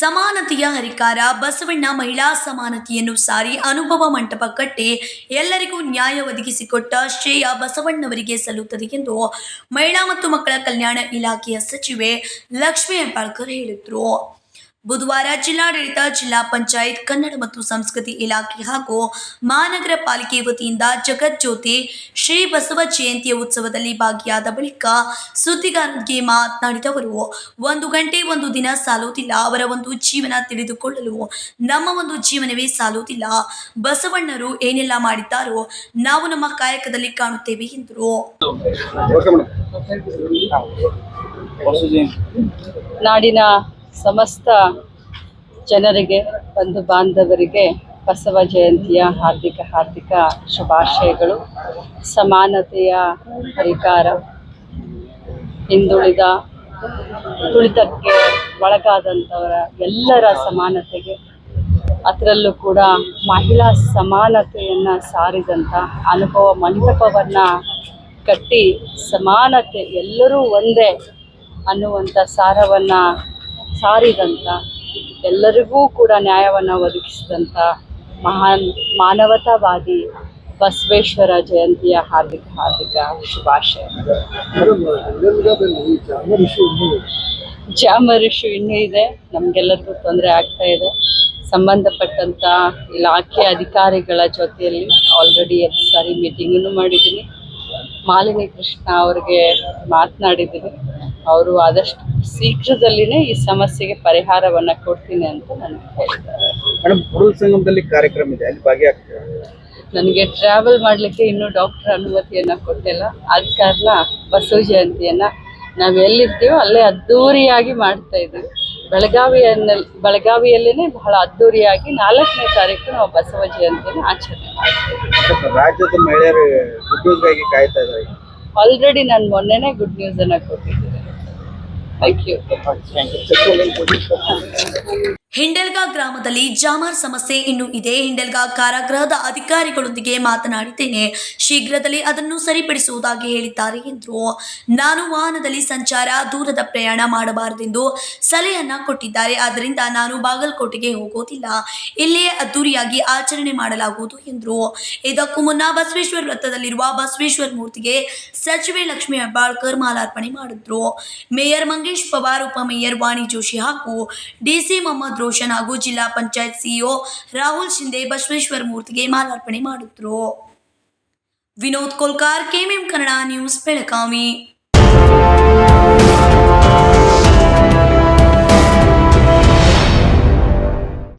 ಸಮಾನತೆಯ ಹರಿಕಾರ, ಬಸವಣ್ಣ ಮಹಿಳಾ ಸಮಾನತೆಯನ್ನು ಸಾರಿ ಅನುಭವ ಮಂಟಪ ಕಟ್ಟಿ, ಎಲ್ಲರಿಗೂ ನ್ಯಾಯ ಒದಗಿಸಿಕೊಟ್ಟ ಶ್ರೇಯ ಬಸವಣ್ಣವರಿಗೆ ಸಲ್ಲುತ್ತದೆ ಎಂದು ಮಹಿಳಾ ಮತ್ತು ಮಕ್ಕಳ ಕಲ್ಯಾಣ ಇಲಾಖೆಯ ಸಚಿವೆ ಲಕ್ಷ್ಮೀ ಹೆಬ್ಬಾಳ್ಕರ್ ಹೇಳಿದರು. ಬುಧವಾರ ಜಿಲ್ಲಾಡಳಿತ ಜಿಲ್ಲಾ ಪಂಚಾಯತ್ ಕನ್ನಡ ಮತ್ತು ಸಂಸ್ಕೃತಿ ಇಲಾಖೆ ಹಾಗೂ ಮಹಾನಗರ ಪಾಲಿಕೆ ವತಿಯಿಂದ ಜಗಜ್ಯೋತಿ ಶ್ರೀ ಬಸವ ಜಯಂತಿಯ ಉತ್ಸವದಲ್ಲಿ ಭಾಗಿಯಾದ ಬಳಿಕ ಸುದ್ದಿಗಾರರಿಗೆ ಮಾತನಾಡಿದ ಅವರು ಒಂದು ಗಂಟೆ ಒಂದು ದಿನ ಸಾಲುವುದಿಲ್ಲ ಅವರ ಒಂದು ಜೀವನ ತಿಳಿದುಕೊಳ್ಳಲು ನಮ್ಮ ಒಂದು ಜೀವನವೇ ಸಾಲುವುದಿಲ್ಲ. ಬಸವಣ್ಣರು ಏನೆಲ್ಲ ಮಾಡಿದ್ದಾರೋ ನಾವು ನಮ್ಮ ಕಾಯಕದಲ್ಲಿ ಕಾಣುತ್ತೇವೆ ಎಂದರು. ನಾಡಿನ ಸಮಸ್ತ ಜನರಿಗೆ, ಬಂಧು ಬಾಂಧವರಿಗೆ ಬಸವ ಜಯಂತಿಯ ಹಾರ್ದಿಕ ಹಾರ್ದಿಕ ಶುಭಾಶಯಗಳು. ಸಮಾನತೆಯ ಪರಿಕಾರ ಹಿಂದುಳಿದ, ತುಳಿತಕ್ಕೆ ಒಳಗಾದಂಥವರ ಎಲ್ಲರ ಸಮಾನತೆಗೆ, ಅದರಲ್ಲೂ ಕೂಡ ಮಹಿಳಾ ಸಮಾನತೆಯನ್ನು ಸಾರಿದಂಥ ಅನುಭವ ಮಂಟಪವನ್ನು ಕಟ್ಟಿ ಸಮಾನತೆ ಎಲ್ಲರೂ ಒಂದೇ ಅನ್ನುವಂಥ ಸಾರವನ್ನು ಸಾರಿದಂಥ ಎಲ್ಲರಿಗೂ ಕೂಡ ನ್ಯಾಯವನ್ನು ಒದಗಿಸಿದಂಥ ಮಹಾನ್ ಮಾನವತಾವಾದಿ ಬಸವೇಶ್ವರ ಜಯಂತಿಯ ಹಾರ್ದಿಕ ಹಾರ್ದಿಕ ಶುಭಾಶಯ ಜಾಮ ಋಷು ಇನ್ನೂ ಇದೆ. ನಮಗೆಲ್ಲರಿಗೂ ತೊಂದರೆ ಆಗ್ತಾ ಇದೆ ಸಂಬಂಧಪಟ್ಟಂಥ ಇಲಾಖೆ ಅಧಿಕಾರಿಗಳ ಜೊತೆಯಲ್ಲಿ ಆಲ್ರೆಡಿ ಎರಡು ಸಾರಿ ಮೀಟಿಂಗನ್ನು ಮಾಡಿದ್ದೀನಿ ಮಾಲಿನಿ ಕೃಷ್ಣ ಅವ್ರಿಗೆ ಮಾತನಾಡಿದ್ದೀನಿ. ಅವರು ಆದಷ್ಟು ಶೀಘ್ರದಲ್ಲಿನೇ ಈ ಸಮಸ್ಯೆಗೆ ಪರಿಹಾರವನ್ನ ಕೊಡ್ತೀನಿ ಅಂತ ನನಗೆ ಹೇಳಿದ್ದಾರೆ. ಮೇಡಮ್ ಕುರುಲ್ ಸಂಗಮದಲ್ಲಿ ಕಾರ್ಯಕ್ರಮ ಇದೆ ಅಲ್ಲಿ ಭಾಗಿಯಾಗ್ತೀರಾ? ನನಗೆ ಟ್ರಾವೆಲ್ ಮಾಡಲಿಕ್ಕೆ ಇನ್ನೂ ಡಾಕ್ಟರ್ ಅನುಮತಿಯನ್ನ ಕೊಟ್ಟಿಲ್ಲ. ಆದ ಕಾರಣ ಬಸವ ಜಯಂತಿಯನ್ನ ನಾವು ಎಲ್ಲಿರ್ತೀವೋ ಅಲ್ಲೇ ಅದ್ಧೂರಿಯಾಗಿ ಮಾಡ್ತಾ ಇದ್ದೀವಿ. ಬೆಳಗಾವಿಯಲ್ಲಿ ಬೆಳಗಾವಿಯಲ್ಲೇ ಬಹಳ ಅದ್ದೂರಿಯಾಗಿ ನಾಲ್ಕನೇ ತಾರೀಕು ನಾವು ಬಸವ ಜಯಂತಿಯನ್ನು ಆಚರಣೆ ಮಾಡ್ತೀವಿ. ರಾಜ್ಯದ ಮಹಿಳೆಯರು ಉದ್ಯೋಗಕ್ಕಾಗಿ ಕಾಯ್ತಾ ಇದ್ದಾರೆ. ಆಲ್ರೆಡಿ ನಾನು ಮೊನ್ನೆನೇ ಗುಡ್ ನ್ಯೂಸನ್ನು ಕೊಟ್ಟಿದ್ದೀನಿ. ಥ್ಯಾಂಕ್ ಯು ಹಿಂಡಲ್ಗಾ ಗ್ರಾಮದಲ್ಲಿ ಜಾಮರ್ ಸಮಸ್ಯೆ ಇನ್ನೂ ಇದೆ. ಹಿಂಡಲ್ಗಾ ಕಾರಾಗೃಹದ ಅಧಿಕಾರಿಗಳೊಂದಿಗೆ ಮಾತನಾಡಿದ್ದೇನೆ. ಶೀಘ್ರದಲ್ಲಿ ಅದನ್ನು ಸರಿಪಡಿಸುವುದಾಗಿ ಹೇಳಿದ್ದಾರೆ ಎಂದರು. ನಾನು ವಾಹನದಲ್ಲಿ ಸಂಚಾರ ದೂರದ ಪ್ರಯಾಣ ಮಾಡಬಾರದೆಂದು ಸಲಹೆಯನ್ನ ಕೊಟ್ಟಿದ್ದಾರೆ. ಆದ್ದರಿಂದ ನಾನು ಬಾಗಲಕೋಟೆಗೆ ಹೋಗೋದಿಲ್ಲ. ಇಲ್ಲಿಯೇ ಅದ್ದೂರಿಯಾಗಿ ಆಚರಣೆ ಮಾಡಲಾಗುವುದು ಎಂದರು. ಇದಕ್ಕೂ ಮುನ್ನ ಬಸವೇಶ್ವರ ವೃತ್ತದಲ್ಲಿರುವ ಬಸವೇಶ್ವರ ಮೂರ್ತಿಗೆ ಸಚಿವೆ ಲಕ್ಷ್ಮೀ ಹೆಬ್ಬಾಳ್ಕರ್ ಮಾಲಾರ್ಪಣೆ ಮಾಡಿದ್ರು. ಮೇಯರ್ ಮಂಗೇಶ್ ಪವಾರ್ ಉಪಮೇಯರ್ ವಾಣಿ ಜೋಶಿ ಹಾಗೂ ಡಿಸಿ ಮೊಹಮ್ಮದ್ ರೋಷನ್ ಹಾಗೂ ಜಿಲ್ಲಾ ಪಂಚಾಯತ್ ಸಿಇಒ ರಾಹುಲ್ ಶಿಂದೆ ಬಸವೇಶ್ವರ ಮೂರ್ತಿಗೆ ಮಾಲಾರ್ಪಣೆ ಮಾಡಿದ್ರು. Vinod Kolkar, KMM Kannada news, Belagavi.